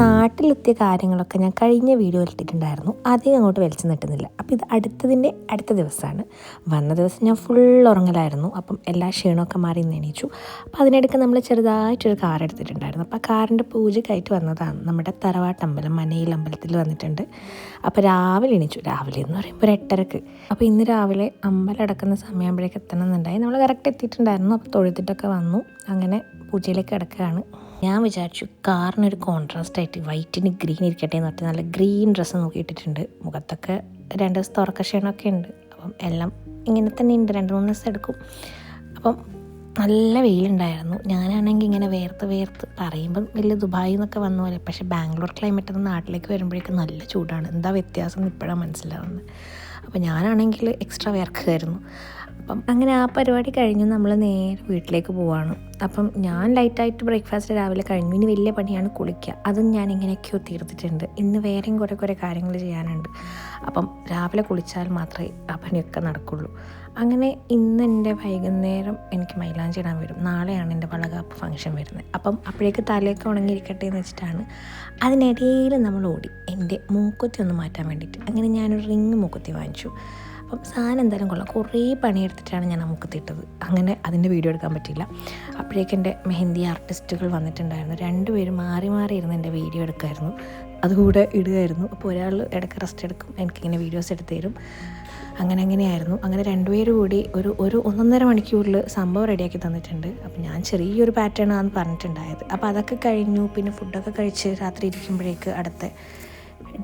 നാട്ടിലെത്തിയ കാര്യങ്ങളൊക്കെ ഞാൻ കഴിഞ്ഞ വീഡിയോ ഇട്ടിട്ടുണ്ടായിരുന്നു. അധികം അങ്ങോട്ട് വലിച്ചു നിട്ടുന്നില്ല. അപ്പോൾ ഇത് അടുത്തതിന്റെ അടുത്ത ദിവസമാണ്. വന്ന ദിവസം ഞാൻ ഫുൾ ഉറങ്ങലായിരുന്നു. അപ്പം എല്ലാ ക്ഷീണമൊക്കെ മാറി എണീച്ചു. അപ്പോൾ അതിനിടയ്ക്ക് നമ്മൾ ചെറുതായിട്ടൊരു കാർ എടുത്തിട്ടുണ്ടായിരുന്നു. അപ്പോൾ ആ കാറിന്റെ പൂജയ്ക്കായിട്ട് വന്നതാണ്. നമ്മുടെ തറവാട്ടമ്പലം മനയിൽ അമ്പലത്തിൽ വന്നിട്ടുണ്ട്. അപ്പോൾ രാവിലെ എണീച്ചു. രാവിലെ എന്ന് പറയുമ്പോൾ ഒരു എട്ടരക്ക്. അപ്പോൾ ഇന്ന് രാവിലെ അമ്പലം അടക്കുന്ന സമയമാകുമ്പോഴേക്ക് എത്തണം എന്നുണ്ടായി. നമ്മൾ കറക്റ്റ് എത്തിയിട്ടുണ്ടായിരുന്നു. അപ്പോൾ തൊഴുത്തിട്ടൊക്കെ വന്നു. അങ്ങനെ പൂജയിലേക്ക് കിടക്കുകയാണ്. ഞാൻ വിചാരിച്ചു കാറിനൊരു കോൺട്രാസ്റ്റ് ആയിട്ട് വൈറ്റിന് ഗ്രീൻ ഇരിക്കട്ടെ എന്ന് പറഞ്ഞിട്ട് നല്ല ഗ്രീൻ ഡ്രസ്സ് നോക്കിയിട്ടിട്ടുണ്ട്. മുഖത്തൊക്കെ രണ്ട് ദിവസത്തെ തുറക്ക ക്ഷീണമൊക്കെ ഉണ്ട്. അപ്പം എല്ലാം ഇങ്ങനെ തന്നെ ഉണ്ട്. രണ്ട് മൂന്ന് ദിവസം എടുക്കും. അപ്പം നല്ല വെയിലുണ്ടായിരുന്നു. ഞാനാണെങ്കിൽ ഇങ്ങനെ വേർത്ത് വേർത്ത് പറയുമ്പം വലിയ ദുബായിൽ നിന്നൊക്കെ വന്ന പോലെ. പക്ഷേ ബാംഗ്ലൂർ ക്ലൈമറ്റ് നാട്ടിലേക്ക് വരുമ്പോഴേക്കും നല്ല ചൂടാണ്. എന്താ വ്യത്യാസം ഇപ്പോഴാണ് മനസ്സിലാവുന്നത്. അപ്പോൾ ഞാനാണെങ്കിൽ എക്സ്ട്രാ വർക്കായിരുന്നു അപ്പം അങ്ങനെ ആ പരിപാടി കഴിഞ്ഞ് നമ്മൾ നേരെ വീട്ടിലേക്ക് പോവാണ്. അപ്പം ഞാൻ ലൈറ്റായിട്ട് ബ്രേക്ക്ഫാസ്റ്റ് രാവിലെ കഴിഞ്ഞു. ഇനി വലിയ പണിയാണ് കുളിക്കുക അതും ഞാൻ ഇങ്ങനെയൊക്കെയോ തീർത്തിട്ടുണ്ട്. ഇന്ന് വേറെയും കുറേ കുറേ കാര്യങ്ങൾ ചെയ്യാനുണ്ട്. അപ്പം രാവിലെ കുളിച്ചാൽ മാത്രമേ ആ പണിയൊക്കെ നടക്കുള്ളൂ. അങ്ങനെ ഇന്ന് എന്റെ വൈകുന്നേരം എനിക്ക് മൈലാഞ്ചി ഇടാൻ വരും. നാളെയാണ് എന്റെ വളകാപ്പ് ഫംഗ്ഷൻ വരുന്നത്. അപ്പം അപ്പോഴേക്ക് തലയൊക്കെ ഉണങ്ങിയിരിക്കട്ടെ എന്ന് വെച്ചിട്ടാണ് അതിനിടയിൽ നമ്മൾ ഓടി. എന്റെ മൂക്കുത്തി ഒന്ന് മാറ്റാൻ വേണ്ടിയിട്ട്. അങ്ങനെ ഞാനൊരു റിങ് മൂക്കുത്തി വാങ്ങിച്ചു അപ്പം സാധനം എന്തായാലും കൊള്ളാം. കുറേ പണിയെടുത്തിട്ടാണ് ഞാൻ നമുക്ക് തിട്ടത് അങ്ങനെ അതിന്റെ വീഡിയോ എടുക്കാൻ പറ്റില്ല അപ്പോഴേക്കും എന്റെ മെഹന്തി ആർട്ടിസ്റ്റുകൾ വന്നിട്ടുണ്ടായിരുന്നു. രണ്ടുപേരും മാറി മാറി ഇരുന്ന് എന്റെ വീഡിയോ എടുക്കുമായിരുന്നു അതുകൂടെ ഇടുകയായിരുന്നു. അപ്പോൾ ഒരാൾ ഇടയ്ക്ക് റെസ്റ്റ് എടുക്കും. എനിക്കിങ്ങനെ വീഡിയോസ് എടുത്തു തരും. അങ്ങനെ അങ്ങനെയായിരുന്നു. അങ്ങനെ രണ്ടുപേരും കൂടി ഒരു ഒരു ഒന്നൊന്നര മണിക്കൂറിൽ സംഭവം റെഡിയാക്കി തന്നിട്ടുണ്ട്. അപ്പോൾ ഞാൻ ചെറിയൊരു പാറ്റേൺ ആണെന്ന് പറഞ്ഞിട്ടുണ്ടായത്. അപ്പോൾ അതൊക്കെ കഴിഞ്ഞു. പിന്നെ ഫുഡൊക്കെ കഴിച്ച് രാത്രി ഇരിക്കുമ്പോഴേക്ക് അടുത്ത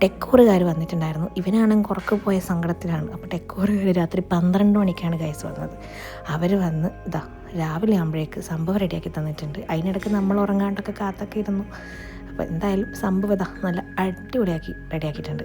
ഡെക്കോറുകാർ വന്നിട്ടുണ്ടായിരുന്നു. ഇവനാണെങ്കിൽ കുറക്ക് പോയ സങ്കടത്തിലാണ്. അപ്പോൾ ഡെക്കോറുകാർ രാത്രി പന്ത്രണ്ട് മണിക്കാണ് ഗൈസ് വന്നത്. അവർ വന്ന് ഇതാ രാവിലെ ആകുമ്പോഴേക്ക് സംഭവം റെഡിയാക്കി തന്നിട്ടുണ്ട്. അതിനിടയ്ക്ക് നമ്മൾ ഉറങ്ങാണ്ടൊക്കെ കാത്തൊക്കെ ഇരുന്നു. അപ്പോൾ എന്തായാലും സംഭവം ഇതാ നല്ല അടിപൊളിയാക്കി റെഡിയാക്കിയിട്ടുണ്ട്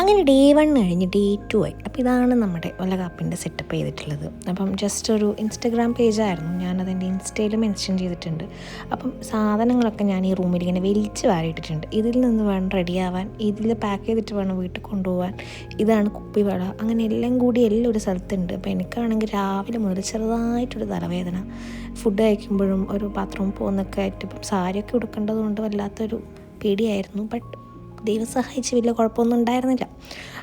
അങ്ങനെ ഡേ വൺ കഴിഞ്ഞ് ഡേ ടു ആയി. അപ്പോൾ ഇതാണ് നമ്മുടെ ഒലകാപ്പിന്റെ സെറ്റപ്പ് ചെയ്തിട്ടുള്ളത്. അപ്പം ജസ്റ്റ് ഒരു ഇൻസ്റ്റഗ്രാം പേജായിരുന്നു ഞാനതെന്റെ ഇൻസ്റ്റയിൽ മെൻഷൻ ചെയ്തിട്ടുണ്ട്. അപ്പം സാധനങ്ങളൊക്കെ ഞാൻ ഈ റൂമിൽ ഇങ്ങനെ വലിച്ച് വാരിയിട്ടിട്ടുണ്ട്. ഇതിൽ നിന്ന് വേണം റെഡിയാവാൻ ഇതിൽ പാക്ക് ചെയ്തിട്ട് വേണം വീട്ടിൽ കൊണ്ടുപോകാൻ ഇതാണ് കുപ്പി കുപ്പിവള അങ്ങനെ എല്ലാം കൂടി എല്ലാം ഒരു സ്ഥലത്തുണ്ട്. അപ്പോൾ എനിക്കാണെങ്കിൽ രാവിലെ മുതൽ ചെറുതായിട്ടൊരു തലവേദന. ഫുഡ് കഴിക്കുമ്പോഴും ഒരു ബാത്റൂം പോകുന്നൊക്കെ ആയിട്ട് ഇപ്പം സാരിയൊക്കെ ഉടുക്കേണ്ടതുകൊണ്ട് വല്ലാത്തൊരു പേടിയായിരുന്നു. ബട്ട് ദൈവം സഹായിച്ച് വലിയ കുഴപ്പമൊന്നും ഉണ്ടായിരുന്നില്ല.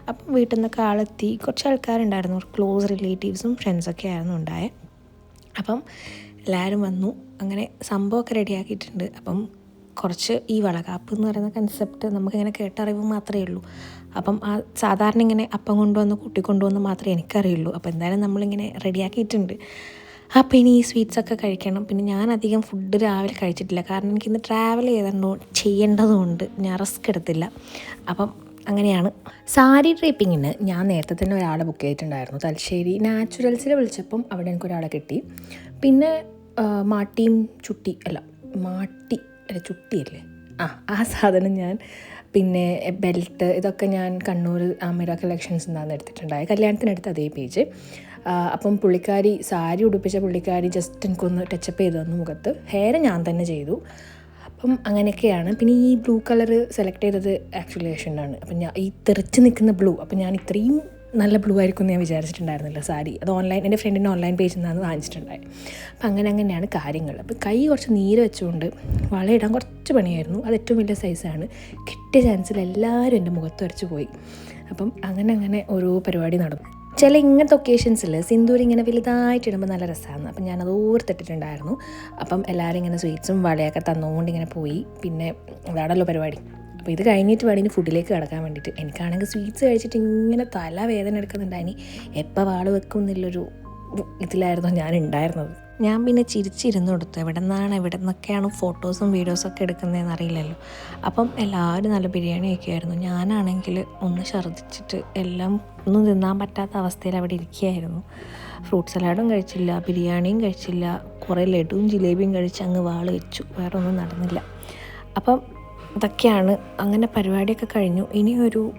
അപ്പം വീട്ടിൽ നിന്നൊക്കെ ആളെത്തി. കുറച്ച് ആൾക്കാരുണ്ടായിരുന്നു. ക്ലോസ് റിലേറ്റീവ്സും ഫ്രണ്ട്സൊക്കെ ആയിരുന്നു ഉണ്ടായത് അപ്പം എല്ലാവരും വന്നു. അങ്ങനെ സംഭവമൊക്കെ റെഡിയാക്കിയിട്ടുണ്ട് അപ്പം കുറച്ച് ഈ വളകാപ്പ് എന്ന് പറയുന്ന കൺസെപ്റ്റ് നമുക്കിങ്ങനെ കേട്ടറിവ് മാത്രമേ ഉള്ളൂ. അപ്പം ആ സാധാരണ ഇങ്ങനെ അപ്പം കൊണ്ടുവന്ന് കൂട്ടിക്കൊണ്ടുവന്ന് മാത്രമേ എനിക്കറിയുള്ളൂ. അപ്പോൾ എന്തായാലും നമ്മളിങ്ങനെ റെഡിയാക്കിയിട്ടുണ്ട് അപ്പോൾ ഇനി ഈ സ്വീറ്റ്സൊക്കെ കഴിക്കണം. പിന്നെ ഞാൻ അധികം ഫുഡ് രാവിലെ കഴിച്ചിട്ടില്ല. കാരണം എനിക്ക് ഇന്ന് ട്രാവൽ ചെയ്തോ ചെയ്യേണ്ടതുകൊണ്ട് ഞാൻ റിസ്ക് എടുത്തില്ല. അപ്പം അങ്ങനെയാണ്. സാരി ഡ്രേപ്പിങ്ങിന് ഞാൻ നേരത്തെ തന്നെ ഒരാളെ ബുക്ക് ചെയ്തിട്ടുണ്ടായിരുന്നു. തലശ്ശേരി നാച്ചുറൽസിൽ വിളിച്ചപ്പം അവിടെ എനിക്ക് ഒരാളെ കിട്ടി. പിന്നെ മാട്ടിയും ചുട്ടി അല്ല മാട്ടി അല്ല ചുട്ടിയല്ലേ? ആ ആ സാധനം ഞാൻ പിന്നെ ബെൽറ്റ് ഇതൊക്കെ ഞാൻ കണ്ണൂർ അമിര കളക്ഷൻസ് നിന്നാണ് എടുത്തിട്ടുണ്ടായത് കല്യാണത്തിനടുത്ത് അതേ പേജ് അപ്പം പുള്ളിക്കാരി സാരി ഉടുപ്പിച്ച പുള്ളിക്കാരി ജസ്റ്റ് എനിക്കൊന്ന് ടച്ചപ്പ് ചെയ്ത് തന്നു മുഖത്ത്. ഹെയർ ഞാൻ തന്നെ ചെയ്തു. അപ്പം അങ്ങനെയൊക്കെയാണ്. പിന്നെ ഈ ബ്ലൂ കളർ സെലക്ട് ചെയ്തത് ആക്ച്വലി ഏഷ്യനാണ് അപ്പം ഞാൻ ഈ തെറിച്ച് നിൽക്കുന്ന ബ്ലൂ അപ്പം ഞാൻ ഇത്രയും നല്ല ബ്ലൂ ആയിരിക്കും ഞാൻ വിചാരിച്ചിട്ടുണ്ടായിരുന്നില്ല. സാരി. അത് ഓൺലൈൻ എന്റെ ഫ്രണ്ടിന്റെ ഓൺലൈൻ പേജിൽ നിന്നാണ് വാങ്ങിച്ചിട്ടുണ്ടായത് അപ്പം അങ്ങനെ അങ്ങനെയാണ് കാര്യങ്ങൾ. അപ്പം കൈ കുറച്ച് നീര് വെച്ചുകൊണ്ട് വളയിടാൻ കുറച്ച് പണിയായിരുന്നു. അത് ഏറ്റവും വലിയ സൈസാണ് കിട്ടിയ ചാൻസിൽ എല്ലാവരും എന്റെ മുഖത്ത് വരച്ച് പോയി. അപ്പം അങ്ങനെ അങ്ങനെ ഓരോ പരിപാടി നടന്നു. ചില ഇങ്ങനത്തെ ഒക്കേഷൻസിൽ സിന്ദൂർ ഇങ്ങനെ വലുതായിട്ട് ഇടുമ്പോൾ നല്ല രസമാണ് അപ്പം ഞാനത് ഓർത്തിട്ടിട്ടുണ്ടായിരുന്നു അപ്പം എല്ലാവരും ഇങ്ങനെ സ്വീറ്റ്സും വളയൊക്കെ തന്നുകൊണ്ട് ഇങ്ങനെ പോയി. പിന്നെ അതാണല്ലോ പരിപാടി. അപ്പോൾ ഇത് കഴിഞ്ഞിട്ട് വേണം ഇനി ഫുഡിലേക്ക് കിടക്കാൻ വേണ്ടിയിട്ട് എനിക്കാണെങ്കിൽ സ്വീറ്റ്സ് കഴിച്ചിട്ട് ഇങ്ങനെ തല വേദന എടുക്കുന്നുണ്ടായിനി എപ്പോൾ വാൾ വെക്കും എന്നുള്ളൊരു ഇതിലായിരുന്നു ഞാൻ ഉണ്ടായിരുന്നത്. ഞാൻ പിന്നെ ചിരിച്ചിരുന്നു കൊടുത്തു എവിടെ നിന്നാണ് എവിടെ നിന്നൊക്കെയാണ് ഫോട്ടോസും വീഡിയോസൊക്കെ ഒക്കെ എടുക്കുന്നതെന്ന് അറിയില്ലല്ലോ. അപ്പം എല്ലാവരും നല്ല ബിരിയാണി ആയിരുന്നു ഞാനാണെങ്കിൽ ഒന്ന് ഛർദ്ദിച്ചിട്ട് എല്ലാം ഒന്നും തിന്നാൻ പറ്റാത്ത അവസ്ഥയിൽ അവിടെ ഇരിക്കുകയായിരുന്നു. ഫ്രൂട്ട് സലാഡും കഴിച്ചില്ല ബിരിയാണിയും കഴിച്ചില്ല. കുറേ ലഡുവും ജിലേബിയും കഴിച്ച് അങ്ങ് വാൾ വെച്ചു. വേറെ ഒന്നും നടന്നില്ല. അപ്പം ഇതൊക്കെയാണ്. അങ്ങനെ പരിപാടിയൊക്കെ കഴിഞ്ഞു. ഇനി ഒരു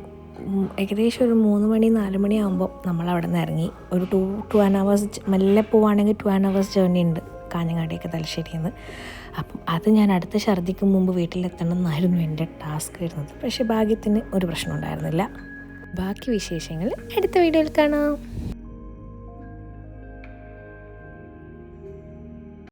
ഏകദേശം ഒരു മൂന്ന് മണി നാല് മണി ആകുമ്പോൾ നമ്മൾ അവിടെ നിന്ന് ഇറങ്ങി. ഒരു ടു ടു ആൻ അവേഴ്സ് മെല്ലെ പോവുകയാണെങ്കിൽ ടു ആൻ അവേഴ്സ് ജേർണി ഉണ്ട് കാഞ്ഞങ്ങാടിയൊക്കെ തലശ്ശേരിയിൽ നിന്ന് അപ്പം അത് ഞാൻ അടുത്ത ഛർദിക്കും മുമ്പ് വീട്ടിലെത്തണം എന്നായിരുന്നു എന്റെ ടാസ്ക് വരുന്നത്. പക്ഷേ ഭാഗ്യത്തിന് ഒരു പ്രശ്നം ഉണ്ടായിരുന്നില്ല ബാക്കി വിശേഷങ്ങൾ അടുത്ത വീഡിയോയിൽ കാണാം.